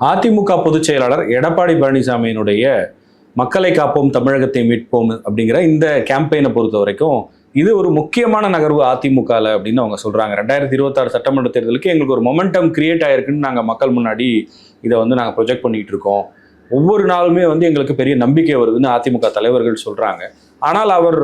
அதிமுக பொதுச் செயலாளர் எடப்பாடி பழனிசாமியினுடைய மக்களை காப்போம் தமிழகத்தை மீட்போம் அப்படிங்கிற இந்த கேம்பெயினை பொறுத்த வரைக்கும் இது ஒரு முக்கியமான நகர்வு அதிமுகவில் அப்படின்னு அவங்க சொல்றாங்க. ரெண்டாயிரத்தி இருபத்தாறு சட்டமன்ற தேர்தலுக்கு எங்களுக்கு ஒரு மொமெண்டம் கிரியேட் ஆயிருக்குன்னு நாங்கள் மக்கள் முன்னாடி இதை வந்து நாங்கள் ப்ரொஜெக்ட் பண்ணிட்டு இருக்கோம். ஒவ்வொரு நாளுமே வந்து எங்களுக்கு பெரிய நம்பிக்கை வருதுன்னு அதிமுக தலைவர்கள் சொல்றாங்க. ஆனால் அவர்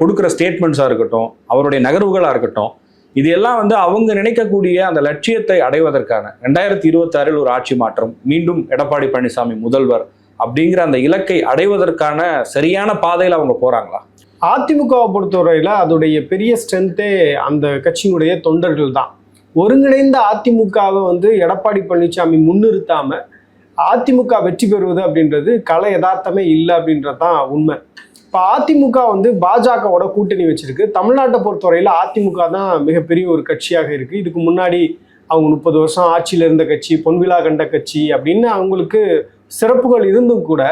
கொடுக்குற ஸ்டேட்மெண்ட்ஸாக இருக்கட்டும் அவருடைய நகர்வுகளாக இருக்கட்டும் இது எல்லாம் வந்து அவங்க நினைக்கக்கூடிய அந்த லட்சியத்தை அடைவதற்கான ரெண்டாயிரத்தி இருபத்தாறில் ஒரு ஆட்சி மாற்றம் மீண்டும் எடப்பாடி பழனிசாமி முதல்வர் அப்படிங்கிற அந்த இலக்கை அடைவதற்கான சரியான பாதையில் அவங்க போறாங்களா? அதிமுகவை பொறுத்தவரையில் அதோடைய பெரிய ஸ்ட்ரென்த்தே அந்த கட்சியினுடைய தொண்டர்கள் தான். ஒருங்கிணைந்த அதிமுகவை வந்து எடப்பாடி பழனிசாமி முன்னிறுத்தாமல் அதிமுக வெற்றி பெறுவது அப்படின்றது கலை யதார்த்தமே இல்லை அப்படின்றது தான் உண்மை. இப்போ அதிமுக வந்து பாஜகவோட கூட்டணி வச்சிருக்கு. தமிழ்நாட்டை பொறுத்தவரையில் அதிமுக தான் மிகப்பெரிய ஒரு கட்சியாக இருக்குது இதுக்கு முன்னாடி அவங்க முப்பது வருஷம் ஆட்சியில் இருந்த கட்சி பொன்விழா கண்ட கட்சி அப்படின்னு அவங்களுக்கு சிறப்புகள் இருந்தும் கூட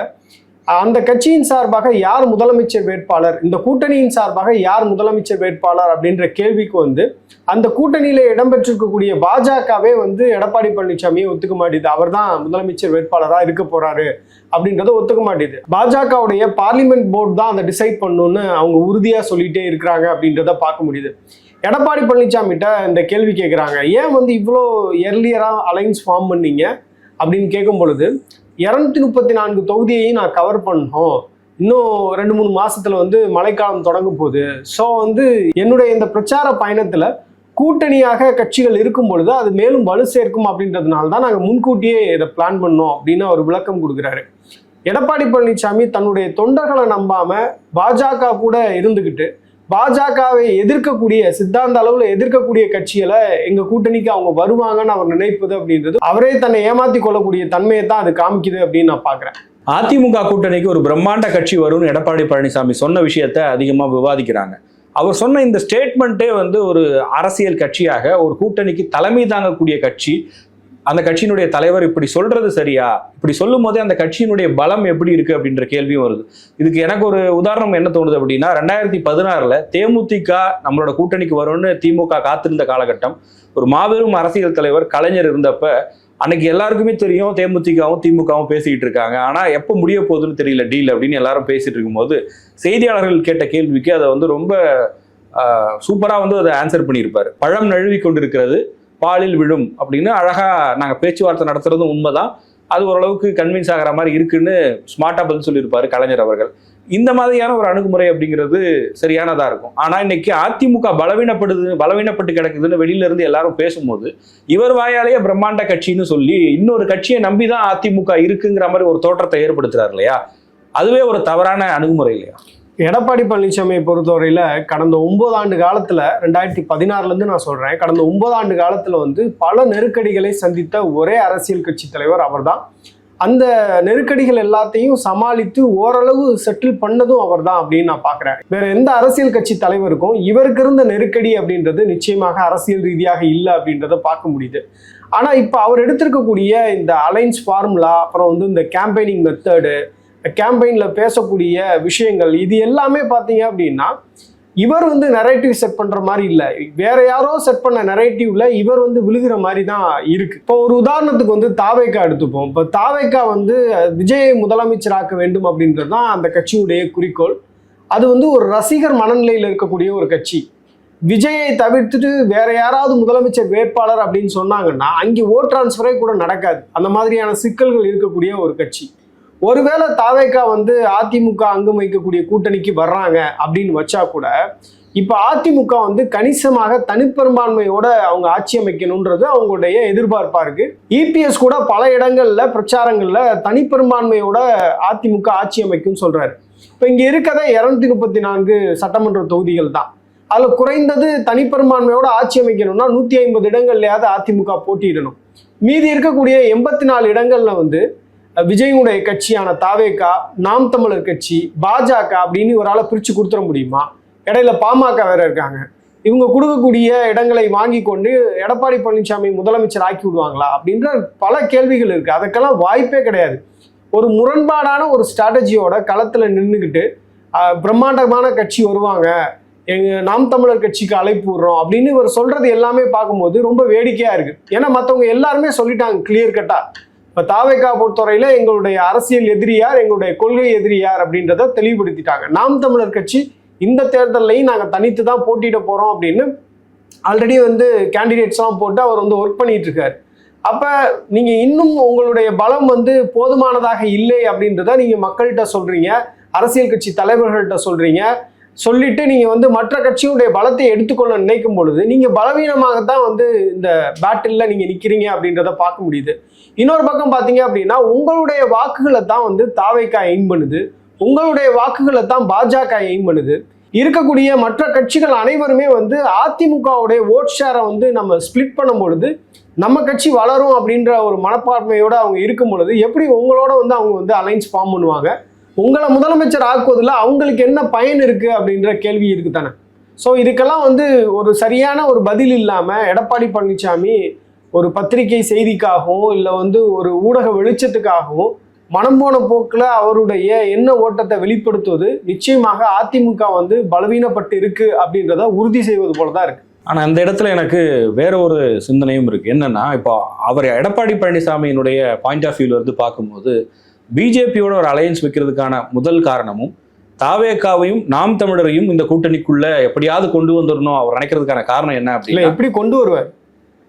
அந்த கட்சியின் சார்பாக யார் முதலமைச்சர் வேட்பாளர்? இந்த கூட்டணியின் சார்பாக யார் முதலமைச்சர் வேட்பாளர்? அப்படின்ற கேள்விக்கு வந்து அந்த கூட்டணியில இடம்பெற்றிருக்கக்கூடிய பாஜகவே வந்து எடப்பாடி பழனிசாமியை ஒத்துக்க மாட்டேது. அவர் தான் முதலமைச்சர் வேட்பாளராக இருக்க போறாரு அப்படின்றத ஒத்துக்க மாட்டேது. பாஜகவுடைய பார்லிமெண்ட் போர்டு தான் அதை டிசைட் பண்ணணும்னு அவங்க உறுதியா சொல்லிட்டே இருக்கிறாங்க அப்படின்றத பார்க்க முடியுது. எடப்பாடி பழனிசாமிகிட்ட இந்த கேள்வி கேட்குறாங்க ஏன் வந்து இவ்வளோ எர்லியராக அலைன்ஸ் ஃபார்ம் பண்ணீங்க? அப்படின்னு கேட்கும் பொழுது இரநூத்தி முப்பத்தி நான்கு தொகுதியையும் நான் கவர் பண்ணோம் இன்னும் ரெண்டு மூணு மாசத்துல வந்து மழைக்காலம் தொடங்கும் போது ஸோ வந்து என்னுடைய இந்த பிரச்சார பயணத்துல கூட்டணியாக கட்சிகள் இருக்கும் பொழுது அது மேலும் வலு சேர்க்கும் அப்படின்றதுனால தான் நாங்கள் முன்கூட்டியே இதை பிளான் பண்ணோம் அப்படின்னு அவர் விளக்கம் கொடுக்குறாரு. எடப்பாடி பழனிசாமி தன்னுடைய தொண்டர்களை நம்பாம பாஜக கூட இருந்துக்கிட்டு பாஜகவை எதிர்க்கக்கூடிய சித்தாந்த அளவில் எதிர்க்கக்கூடிய கட்சிகளை எங்க கூட்டணிக்கு அவங்க வருவாங்கன்னு அவர் நினைப்பது அப்படின்றது அவரே தன்னை ஏமாத்தி கொள்ளக்கூடிய தன்மையை தான் அது காமிக்குது அப்படின்னு நான் பாக்குறேன் அதிமுக கூட்டணிக்கு ஒரு பிரம்மாண்ட கட்சி வரும்னு எடப்பாடி பழனிசாமி சொன்ன விஷயத்த அதிகமாக விவாதிக்கிறாங்க. அவர் சொன்ன இந்த ஸ்டேட்மெண்ட்டே வந்து ஒரு அரசியல் கட்சியாக ஒரு கூட்டணிக்கு தலைமை தாங்கக்கூடிய கட்சி அந்த கட்சியினுடைய தலைவர் இப்படி சொல்றது சரியா? இப்படி சொல்லும் போதே அந்த கட்சியினுடைய பலம் எப்படி இருக்கு அப்படின்ற கேள்வியும் வருது. இதுக்கு எனக்கு ஒரு உதாரணம் என்ன தோணுது அப்படின்னா ரெண்டாயிரத்தி பதினாறுல தேமுதிக நம்மளோட கூட்டணிக்கு வரும்னு திமுக காத்திருந்த காலகட்டம் ஒரு மாபெரும் அரசியல் தலைவர் கலைஞர் இருந்தப்ப அன்னைக்கு எல்லாருக்குமே தெரியும் தேமுதிகவும் திமுகவும் பேசிக்கிட்டு இருக்காங்க. ஆனா எப்போ முடிய போகுதுன்னு தெரியல டீல் அப்படின்னு எல்லாரும் பேசிட்டு இருக்கும்போது செய்தியாளர்கள் கேட்ட கேள்விக்கு அதை வந்து ரொம்ப சூப்பரா வந்து அதை ஆன்சர் பண்ணியிருப்பாரு. பழம் நழுவி கொண்டிருக்கிறது பாலில் விழும் அப்படின்னு அழகாக நாங்கள் பேச்சுவார்த்தை நடத்துறதும் உண்மைதான். அது ஓரளவுக்கு கன்வின்ஸ் ஆகிற மாதிரி இருக்குன்னு ஸ்மார்ட்டாக பதில் சொல்லியிருப்பார் கலைஞர் அவர்கள். இந்த மாதிரியான ஒரு அணுகுமுறை அப்படிங்கிறது சரியானதாக இருக்கும். ஆனால் இன்னைக்கு அதிமுக பலவீனப்படுது பலவீனப்பட்டு கிடக்குதுன்னு வெளியில இருந்து எல்லாரும் பேசும்போது இவர் வாயாலேயே பிரம்மாண்ட கட்சின்னு சொல்லி இன்னொரு கட்சியை நம்பி தான் அதிமுக இருக்குங்கிற மாதிரி ஒரு தோற்றத்தை ஏற்படுத்துறாரு இல்லையா? அதுவே ஒரு தவறான அணுகுமுறை இல்லையா? எடப்பாடி பழனிசாமியை பொறுத்தவரையில் கடந்த ஒம்பது ஆண்டு காலத்தில் ரெண்டாயிரத்தி பதினாறுலேருந்து நான் சொல்கிறேன் கடந்த ஒம்பது ஆண்டு காலத்தில் வந்து பல நெருக்கடிகளை சந்தித்த ஒரே அரசியல் கட்சி தலைவர் அவர்தான். அந்த நெருக்கடிகள் எல்லாத்தையும் சமாளித்து ஓரளவு செட்டில் பண்ணதும் அவர்தான் அப்படின்னு நான் பார்க்குறேன் வேற எந்த அரசியல் கட்சி தலைவருக்கும் இவருக்கு இருந்த நெருக்கடி அப்படின்றது நிச்சயமாக அரசியல் ரீதியாக இல்லை அப்படின்றத பார்க்க முடியுது. ஆனால் இப்போ அவர் எடுத்திருக்கக்கூடிய இந்த அலைன்ஸ் ஃபார்முலா அப்புறம் வந்து இந்த கேம்பெயினிங் மெத்தடு கேம்பெயினில் பேசக்கூடிய விஷயங்கள் இது எல்லாமே பார்த்தீங்க அப்படின்னா இவர் வந்து நரேட்டிவ் செட் பண்ற மாதிரி இல்லை. வேற யாரோ செட் பண்ண நரேட்டிவ்ல இவர் வந்து விழுகிற மாதிரி தான் இருக்கு. இப்போ ஒரு உதாரணத்துக்கு வந்து தாவேக்கா எடுத்துப்போம். இப்போ தாவேக்கா வந்து விஜயை முதலமைச்சராக்க வேண்டும் அப்படின்றது தான் அந்த கட்சியுடைய குறிக்கோள். அது வந்து ஒரு ரசிகர் மனநிலையில் இருக்கக்கூடிய ஒரு கட்சி. விஜயை தவிர்த்துட்டு வேற யாராவது முதலமைச்சர் வேட்பாளர் அப்படின்னு சொன்னாங்கன்னா அங்கே ஓட் டிரான்ஸ்ஃபரே கூட நடக்காது. அந்த மாதிரியான சிக்கல்கள் இருக்கக்கூடிய ஒரு கட்சி. ஒருவேளை தாவேக்கா வந்து அதிமுக அங்கம் வைக்கக்கூடிய கூட்டணிக்கு வர்றாங்க அப்படின்னு வச்சா கூட இப்போ அதிமுக வந்து கணிசமாக தனிப்பெரும்பான்மையோட அவங்க ஆட்சி அமைக்கணுன்றது அவங்களுடைய எதிர்பார்ப்பா இருக்கு. இபிஎஸ் கூட பல இடங்கள்ல பிரச்சாரங்கள்ல தனிப்பெரும்பான்மையோட அதிமுக ஆட்சி அமைக்கும்னு சொல்றாரு. இப்போ இங்க இருக்கத இருநூத்தி முப்பத்தி நான்கு சட்டமன்ற தொகுதிகள் தான். அதில் குறைந்தது தனிப்பெரும்பான்மையோட ஆட்சி அமைக்கணும்னா நூற்றி ஐம்பது இடங்கள்லையாவது அதிமுக போட்டியிடணும். மீதி இருக்கக்கூடிய எண்பத்தி நாலு இடங்கள்ல வந்து விஜயுடைய கட்சியான தாவேக்கா நாம் தமிழர் கட்சி பாஜக அப்படின்னு ஒரு ஆளை பிரித்து கொடுத்துட முடியுமா? இடையில பாமக வேற இருக்காங்க. இவங்க கொடுக்கக்கூடிய இடங்களை வாங்கி கொண்டு எடப்பாடி பழனிசாமி முதலமைச்சர் ஆக்கி விடுவாங்களா? அப்படின்ற பல கேள்விகள் இருக்கு. அதுக்கெல்லாம் வாய்ப்பே கிடையாது. ஒரு முரண்பாடான ஒரு ஸ்ட்ராட்டஜியோட களத்தில் நின்றுக்கிட்டு பிரம்மாண்டமான கட்சி வருவாங்க. எங்க நாம் தமிழர் கட்சிக்கு அழைப்பு விடுறோம் அப்படின்னு இவர் சொல்றது எல்லாமே பார்க்கும்போது ரொம்ப வேடிக்கையா இருக்கு. ஏன்னா மற்றவங்க எல்லாருமே சொல்லிட்டாங்க கிளியர் கட்டா இப்போ தாவேக்கா பொறுத்தவரையில் எங்களுடைய அரசியல் எதிரி யார்? எங்களுடைய கொள்கை எதிரி யார்? அப்படின்றத தெளிவுபடுத்திட்டாங்க. நாம் தமிழர் கட்சி இந்த தேர்தல்லையும் நாங்கள் தனித்து தான் போட்டியிட போகிறோம் அப்படின்னு ஆல்ரெடி வந்து கேண்டிடேட்ஸ்லாம் போட்டு அவர் வந்து ஒர்க் பண்ணிட்டு இருக்காரு. அப்போ நீங்கள் இன்னும் உங்களுடைய பலம் வந்து போதுமானதாக இல்லை அப்படின்றத நீங்கள் மக்கள்கிட்ட சொல்கிறீங்க அரசியல் கட்சி தலைவர்கள்ட்ட சொல்கிறீங்க சொல்லிட்டு நீங்கள் வந்து மற்ற கட்சியுடைய பலத்தை எடுத்துக்கொள்ள நினைக்கும் பொழுது நீங்கள் பலவீனமாக தான் வந்து இந்த பேட்டிலில் நீங்கள் நிற்கிறீங்க அப்படின்றத பார்க்க முடியுது. இன்னொரு பக்கம் பார்த்தீங்க அப்படின்னா உங்களுடைய வாக்குகளை தான் வந்து தாவைக்கா எய்ம் பண்ணுது. உங்களுடைய வாக்குகளை தான் பாஜக எய்ம் பண்ணுது. இருக்கக்கூடிய மற்ற கட்சிகள் அனைவருமே வந்து அதிமுகவுடைய ஓட் ஷேரை வந்து நம்ம ஸ்ப்ளிட் பண்ணும் பொழுது நம்ம கட்சி வளரும் அப்படின்ற ஒரு மனப்பான்மையோடு அவங்க இருக்கும் பொழுது எப்படி உங்களோட வந்து அவங்க வந்து அலைன்ஸ் ஃபார்ம் பண்ணுவாங்க? உங்களை முதலமைச்சர் ஆக்குவதில் அவங்களுக்கு என்ன பயன் இருக்குது அப்படின்ற கேள்வி இருக்கு தானே ஸோ இதுக்கெல்லாம் வந்து ஒரு சரியான ஒரு பதில் இல்லாமல் எடப்பாடி பழனிசாமி ஒரு பத்திரிகை செய்திக்காகவும் இல்லை வந்து ஒரு ஊடக வெளிச்சத்துக்காகவும் மனம் போன போக்கில் அவருடைய எண்ண ஓட்டத்தை வெளிப்படுத்துவது நிச்சயமாக அதிமுக வந்து பலவீனப்பட்டு இருக்கு அப்படின்றத உறுதி செய்வது போல தான் இருக்கு. ஆனா அந்த இடத்துல எனக்கு வேற ஒரு சிந்தனையும் இருக்கு. என்னன்னா இப்போ அவர் எடப்பாடி பழனிசாமியினுடைய பாயிண்ட் ஆஃப் வியூல இருந்து பார்க்கும்போது பிஜேபியோட ஒரு அலையன்ஸ் வைக்கிறதுக்கான முதல் காரணமும் தாவேக்காவையும் நாம் தமிழரையும் இந்த கூட்டணிக்குள்ள எப்படியாவது கொண்டு வந்துடணும் அவர் நினைக்கிறதுக்கான காரணம் என்ன இல்லை அப்படின்னா எப்படி கொண்டு வருவார்?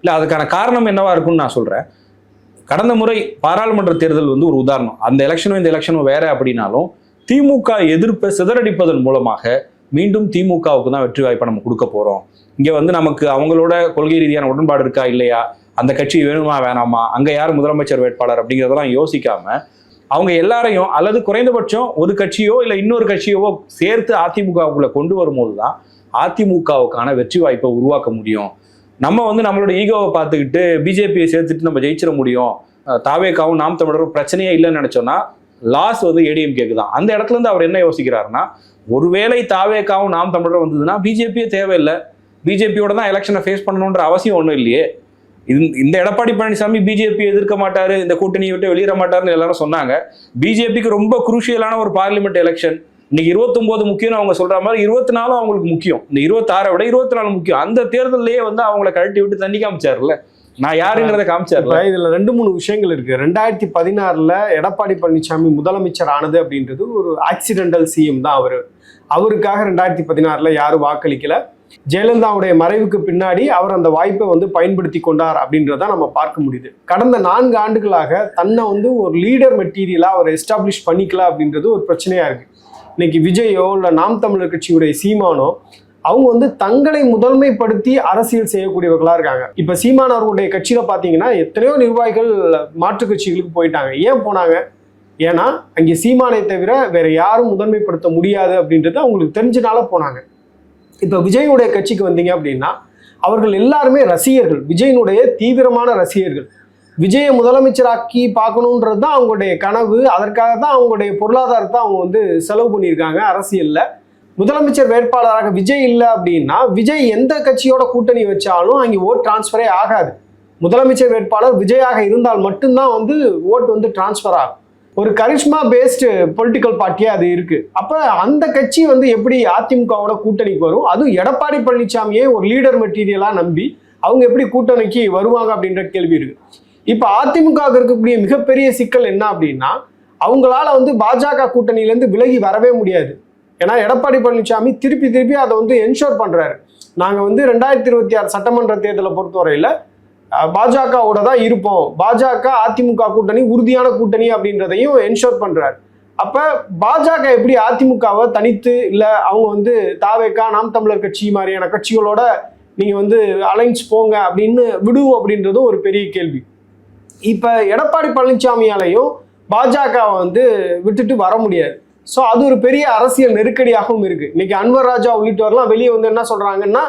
இல்லை அதுக்கான காரணம் என்னவா இருக்கும்னு நான் சொல்கிறேன் கடந்த முறை பாராளுமன்ற தேர்தல் வந்து ஒரு உதாரணம். அந்த எலெக்ஷனும் இந்த எலெக்ஷனும் வேற அப்படின்னாலும் திமுக எதிர்ப்பை சிதறடிப்பதன் மூலமாக மீண்டும் திமுகவுக்கு தான் வெற்றி வாய்ப்பை நம்ம கொடுக்க போகிறோம் இங்கே வந்து நமக்கு அவங்களோட கொள்கை ரீதியான உடன்பாடு இருக்கா இல்லையா? அந்த கட்சி வேணுமா வேணாமா? அங்கே யார் முதலமைச்சர் வேட்பாளர் அப்படிங்கிறதெல்லாம் யோசிக்காம அவங்க எல்லாரையும் அல்லது குறைந்தபட்சம் ஒரு கட்சியோ இல்லை இன்னொரு கட்சியோ சேர்த்து அதிமுகவுக்குள்ளே கொண்டு வரும்போது தான் அதிமுகவுக்கான வெற்றி வாய்ப்பை உருவாக்க முடியும். நம்ம வந்து நம்மளோட ஈகோவை பார்த்துக்கிட்டு பிஜேபியை சேர்த்துட்டு நம்ம ஜெயிச்சிட முடியும். தாவேக்காவும் நாம் தமிழரும் பிரச்சனையே இல்லைன்னு நினைச்சோம்னா லாஸ் வந்து ஏடிஎம்கேக்கு தான். அந்த இடத்துல இருந்து அவர் என்ன யோசிக்கிறாருன்னா ஒருவேளை தாவேக்காவும் நாம் தமிழரும் வந்ததுன்னா பிஜேபியே தேவையில்லை. பிஜேபியோட தான் எலெக்ஷனை ஃபேஸ் பண்ணணுன்ற அவசியம் ஒன்றும் இல்லையே. இந்த எடப்பாடி பழனிசாமி பிஜேபி எதிர்க்க மாட்டாரு இந்த கூட்டணியை விட்டு வெளியேற மாட்டாருன்னு எல்லாரும் சொன்னாங்க. பிஜேபிக்கு ரொம்ப குரூஷியலான ஒரு பார்லிமெண்ட் எலெக்ஷன் இன்னைக்கு 29 முக்கியம்னு அவங்க சொல்ற மாதிரி இருபத்தி நாலும் அவங்களுக்கு முக்கியம். இந்த இருபத்தாறை விட இருபத்தி நாலு முக்கியம். அந்த தேர்தல்லையே வந்து அவங்கள கழட்டி விட்டு தண்ணி காமிச்சாருல்ல? நான் யாருங்கிறத காமிச்சாருல இப்ப இதுல ரெண்டு மூணு விஷயங்கள் இருக்கு. ரெண்டாயிரத்தி பதினாறுல எடப்பாடி பழனிசாமி முதலமைச்சர் ஆனது அப்படின்றது ஒரு ஆக்சிடென்டல் சிஎம் தான் அவரு. அவருக்காக ரெண்டாயிரத்தி பதினாறுல யாரும் வாக்களிக்கல. ஜெயலலிதாவுடைய மறைவுக்கு பின்னாடி அவர் அந்த வாய்ப்பை வந்து பயன்படுத்தி கொண்டார் அப்படின்றத நம்ம பார்க்க முடியுது. கடந்த நான்கு ஆண்டுகளாக தன்னை வந்து ஒரு லீடர் மெட்டீரியலா அவர் எஸ்டாப்ளிஷ் பண்ணிக்கல அப்படின்றது ஒரு பிரச்சனையா இருக்கு. இன்னைக்கு விஜயோ இல்லை நாம் தமிழர் கட்சியுடைய சீமானோ அவங்க வந்து தங்களை முதன்மைப்படுத்தி அரசியல் செய்யக்கூடியவர்களா இருக்காங்க. இப்ப சீமான் அவர்களுடைய கட்சியில பாத்தீங்கன்னா எத்தனையோ நிர்வாகிகள் மாற்றுக் கட்சிகளுக்கு போயிட்டாங்க. ஏன் போனாங்க? ஏன்னா அங்கே சீமானை தவிர வேற யாரும் முதன்மைப்படுத்த முடியாது அப்படின்றது அவங்களுக்கு தெரிஞ்சனால போனாங்க. இப்ப விஜயனுடைய கட்சிக்கு வந்தீங்க அப்படின்னா அவர்கள் எல்லாருமே ரசிகர்கள். விஜயனுடைய தீவிரமான ரசிகர்கள். விஜயை முதலமைச்சராக்கி பார்க்கணுன்றது தான் அவங்களுடைய கனவு. அதற்காக தான் அவங்களுடைய பொருளாதாரத்தை அவங்க வந்து செலவு பண்ணியிருக்காங்க அரசியலில். முதலமைச்சர் வேட்பாளராக விஜய் இல்லை அப்படின்னா விஜய் எந்த கட்சியோட கூட்டணி வச்சாலும் அங்கே ஓட் டிரான்ஸ்ஃபரே ஆகாது. முதலமைச்சர் வேட்பாளர் விஜயாக இருந்தால் மட்டும்தான் வந்து ஓட் வந்து டிரான்ஸ்ஃபர் ஆகும். ஒரு கரிஷ்மா பேஸ்டு பொலிட்டிக்கல் பார்ட்டியாக அது இருக்குது அப்போ அந்த கட்சி வந்து எப்படி அதிமுகவோட கூட்டணிக்கு வரும்? அதுவும் எடப்பாடி பழனிசாமியே ஒரு லீடர் மெட்டீரியலாக நம்பி அவங்க எப்படி கூட்டணிக்கு வருவாங்க அப்படின்ற கேள்வி இருக்குது இப்போ அதிமுகவுக்கு இருக்கக்கூடிய மிகப்பெரிய சிக்கல் என்ன அப்படின்னா அவங்களால வந்து பாஜக கூட்டணியிலேருந்து விலகி வரவே முடியாது. ஏன்னா எடப்பாடி பழனிசாமி திருப்பி திருப்பி அதை வந்து என்ஷோர் பண்ணுறாரு நாங்கள் வந்து ரெண்டாயிரத்தி இருபத்தி ஆறு சட்டமன்ற தேர்தலை பொறுத்தவரையில் பாஜகவோட தான் இருப்போம். பாஜக அதிமுக கூட்டணி உறுதியான கூட்டணி அப்படின்றதையும் என்ஷோர் பண்ணுறாரு அப்போ பாஜக எப்படி அதிமுகவை தனித்து இல்லை அவங்க வந்து தாவேக்கா நாம் தமிழர் கட்சி மாதிரியான கட்சிகளோட நீங்கள் வந்து அலைன்ஸ் போங்க அப்படின்னு விடுவோம் அப்படின்றதும் ஒரு பெரிய கேள்வி. இப்போ எடப்பாடி பழனிசாமியாலையும் பாஜகவை வந்து விட்டுட்டு வர முடியாது. ஸோ அது ஒரு பெரிய அரசியல் நெருக்கடியாகவும் இருக்குது இன்றைக்கி அன்வர் ராஜா உள்ளிட்டவர்லாம் வெளியே வந்து என்ன சொல்கிறாங்கன்னா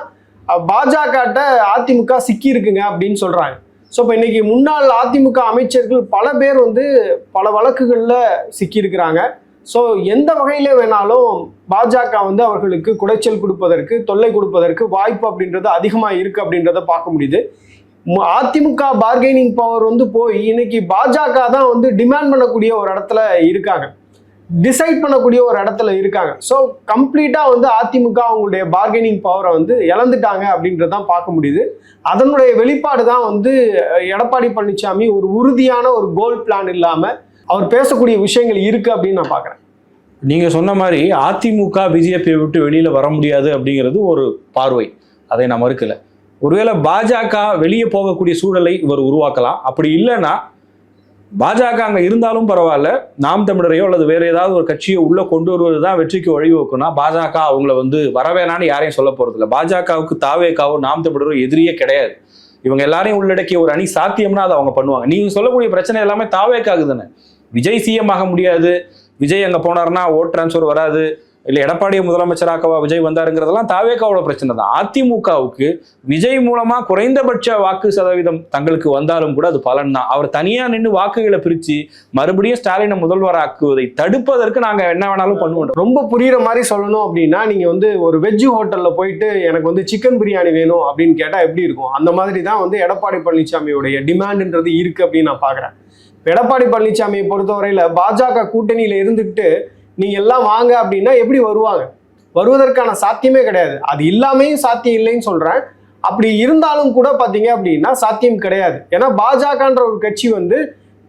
பாஜகட்ட அதிமுக சிக்கி இருக்குங்க அப்படின்னு சொல்கிறாங்க ஸோ இப்போ இன்றைக்கி முன்னாள் அதிமுக அமைச்சர்கள் பல பேர் வந்து பல வழக்குகளில் சிக்கியிருக்கிறாங்க. ஸோ எந்த வகையில வேணாலும் பாஜக வந்து அவர்களுக்கு குடைச்சல் கொடுப்பதற்கு தொல்லை கொடுப்பதற்கு வாய்ப்பு அப்படின்றது அதிகமாக இருக்குது அப்படின்றத பார்க்க முடியுது. அதிமுக பார்கெனிங் பவர் வந்து போய் இன்னைக்கு பாஜக தான் வந்து டிமாண்ட் பண்ணக்கூடிய ஒரு இடத்துல இருக்காங்க. டிசைட் பண்ணக்கூடிய ஒரு இடத்துல இருக்காங்க. ஸோ கம்ப்ளீட்டாக வந்து அதிமுக அவங்களுடைய பார்கெனிங் பவரை வந்து இழந்துட்டாங்க அப்படின்றதான் பார்க்க முடியுது. அதனுடைய வெளிப்பாடு தான் வந்து எடப்பாடி பழனிசாமி ஒரு உறுதியான ஒரு கோல் பிளான் இல்லாமல் அவர் பேசக்கூடிய விஷயங்கள் இருக்குது அப்படின்னு நான் பார்க்குறேன். நீங்கள் சொன்ன மாதிரி அதிமுக பிஜேபியை விட்டு வெளியில் வர முடியாது அப்படிங்கிறது ஒரு பார்வை. அதை நான் மறுக்கலை. ஒருவேளை பாஜக வெளியே போகக்கூடிய சூழலை இவர் உருவாக்கலாம். அப்படி இல்லைன்னா பாஜக அங்கே இருந்தாலும் பரவாயில்ல நாம் தமிழரையோ அல்லது வேற ஏதாவது ஒரு கட்சியை உள்ள கொண்டு வருவது தான் வெற்றிக்கு வழிவகுக்கும்னா பாஜக அவங்கள வந்து வரவேணான்னு யாரையும் சொல்ல போறது இல்லை. பாஜகவுக்கு தாவேக்காவோ நாம் தமிழரோ எதிரியே கிடையாது. இவங்க எல்லாரையும் உள்ளடக்கிய ஒரு அணி சாத்தியம்னா அதை அவங்க பண்ணுவாங்க. நீங்க சொல்லக்கூடிய பிரச்சனை எல்லாமே தாவேக்காகு தானே. விஜய் சிஎம் ஆக முடியாது. விஜய் அங்கே போனார்னா ஓட் டிரான்ஸ்ஃபர் வராது. இல்லை எடப்பாடியை முதலமைச்சராக்கவா விஜய் வந்தாருங்கிறதெல்லாம் தாவேக்காவோட பிரச்சனை தான். அதிமுகவுக்கு விஜய் மூலமா குறைந்தபட்ச வாக்கு சதவீதம் தங்களுக்கு வந்தாலும் கூட அது பலன் தான். அவர் தனியா நின்று வாக்குகளை பிரிச்சு மறுபடியும் ஸ்டாலினை முதல்வராக்குவதை தடுப்பதற்கு நாங்க என்ன வேணாலும் பண்ணுவோம். ரொம்ப புரியுற மாதிரி சொல்லணும் அப்படின்னா நீங்க வந்து ஒரு வெஜ் ஹோட்டல்ல போயிட்டு எனக்கு வந்து சிக்கன் பிரியாணி வேணும் அப்படின்னு கேட்டா எப்படி இருக்கும்? அந்த மாதிரி தான் வந்து எடப்பாடி பழனிசாமியுடைய டிமாண்ட்ன்றது இருக்கு அப்படின்னு நான் பாக்குறேன். எடப்பாடி பழனிசாமியை பொறுத்தவரையில பாஜக கூட்டணியில இருந்துக்கிட்டு நீங்கள் எல்லாம் வாங்க அப்படின்னா எப்படி வருவாங்க? வருவதற்கான சாத்தியமே கிடையாது. அது இல்லாமையும் சாத்தியம் இல்லைன்னு சொல்கிறேன் அப்படி இருந்தாலும் கூட பார்த்தீங்க அப்படின்னா சாத்தியம் கிடையாது. ஏன்னா பாஜகன்ற ஒரு கட்சி வந்து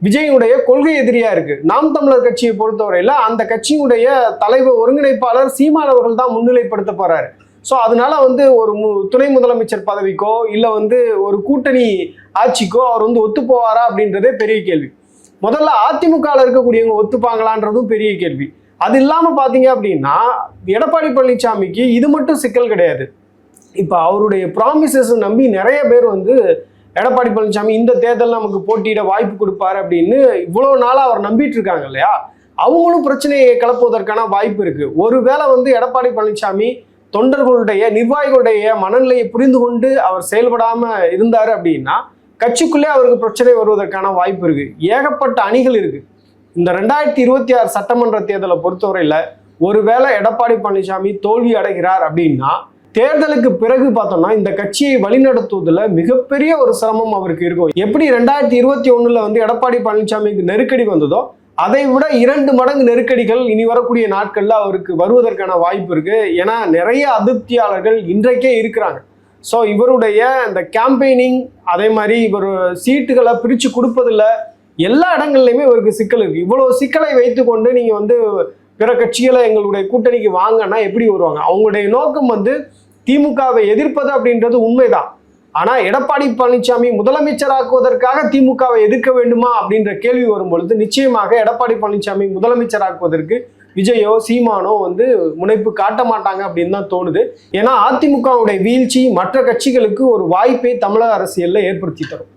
விஜயனுடைய கொள்கை எதிரியா இருக்கு. நாம் தமிழர் கட்சியை பொறுத்தவரையில அந்த கட்சியினுடைய தலைவர் ஒருங்கிணைப்பாளர் சீமான் அவர்கள் தான் முன்னிலைப்படுத்த போறாரு. ஸோ அதனால வந்து ஒரு மு துணை முதலமைச்சர் பதவிக்கோ இல்லை வந்து ஒரு கூட்டணி ஆட்சிக்கோ அவர் வந்து ஒத்து போவாரா அப்படின்றதே பெரிய கேள்வி. முதல்ல அதிமுகவில் இருக்கக்கூடியவங்க ஒத்துப்பாங்களான்றதும் பெரிய கேள்வி. அது இல்லாமல் பார்த்தீங்க அப்படின்னா எடப்பாடி பழனிசாமிக்கு இது மட்டும் சிக்கல் கிடையாது. இப்போ அவருடைய ப்ராமிசஸ் நம்பி நிறைய பேர் வந்து எடப்பாடி பழனிசாமி இந்த தேர்தல் நமக்கு போட்டியிட வாய்ப்பு கொடுப்பாரு அப்படின்னு இவ்வளோ நாளாக அவர் நம்பிட்டு இருக்காங்க இல்லையா? அவங்களும் பிரச்சனையை கிளப்புவதற்கான வாய்ப்பு இருக்கு. ஒருவேளை வந்து எடப்பாடி பழனிசாமி தொண்டர்களுடைய நிர்வாகிகளுடைய மனநிலையை புரிந்து கொண்டு அவர் செயல்படாம இருந்தாரு அப்படின்னா கட்சிக்குள்ளே அவருக்கு பிரச்சனை வருவதற்கான வாய்ப்பு இருக்கு. ஏகப்பட்ட அணிகள் இருக்கு. இந்த ரெண்டாயிரத்தி இருபத்தி ஆறு சட்டமன்ற தேர்தலை பொறுத்தவரையில் ஒருவேளை எடப்பாடி பழனிசாமி தோல்வி அடைகிறார் அப்படின்னா தேர்தலுக்கு பிறகு பார்த்தோம்னா இந்த கட்சியை வழிநடத்துவதில் மிகப்பெரிய ஒரு சிரமம் அவருக்கு இருக்கும். எப்படி ரெண்டாயிரத்தி இருபத்தி ஒன்றில் வந்து எடப்பாடி பழனிசாமிக்கு நெருக்கடி வந்ததோ அதை விட இரண்டு மடங்கு நெருக்கடிகள் இனி வரக்கூடிய நாட்களில் அவருக்கு வருவதற்கான வாய்ப்பு இருக்கு. ஏன்னா நிறைய அதிருப்தியாளர்கள் இன்றைக்கே இருக்கிறாங்க. ஸோ இவருடைய இந்த கேம்பெயினிங் அதே மாதிரி இவர் சீட்டுகளை பிரித்து கொடுப்பதில்ல. எல்லா இடங்கள்லையுமே இவருக்கு சிக்கல் இருக்கு. இவ்வளவு சிக்கலை வைத்துக்கொண்டு நீங்க வந்து பிற கட்சிகளை எங்களுடைய கூட்டணிக்கு வாங்கன்னா எப்படி வருவாங்க? அவங்களுடைய நோக்கம் வந்து திமுகவை எதிர்ப்பது அப்படின்றது உண்மைதான். ஆனா எடப்பாடி பழனிசாமி முதலமைச்சராக்குவதற்காக திமுகவை எதிர்க்க வேண்டுமா அப்படின்ற கேள்வி வரும் பொழுது நிச்சயமாக எடப்பாடி பழனிசாமி முதலமைச்சராக்குவதற்கு விஜயோ சீமானோ வந்து முனைப்பு காட்ட மாட்டாங்க அப்படின்னு தான் தோணுது. ஏன்னா அதிமுகவுடைய வீழ்ச்சி மற்ற கட்சிகளுக்கு ஒரு வாய்ப்பை தமிழக அரசியல்ல ஏற்படுத்தி தரும்.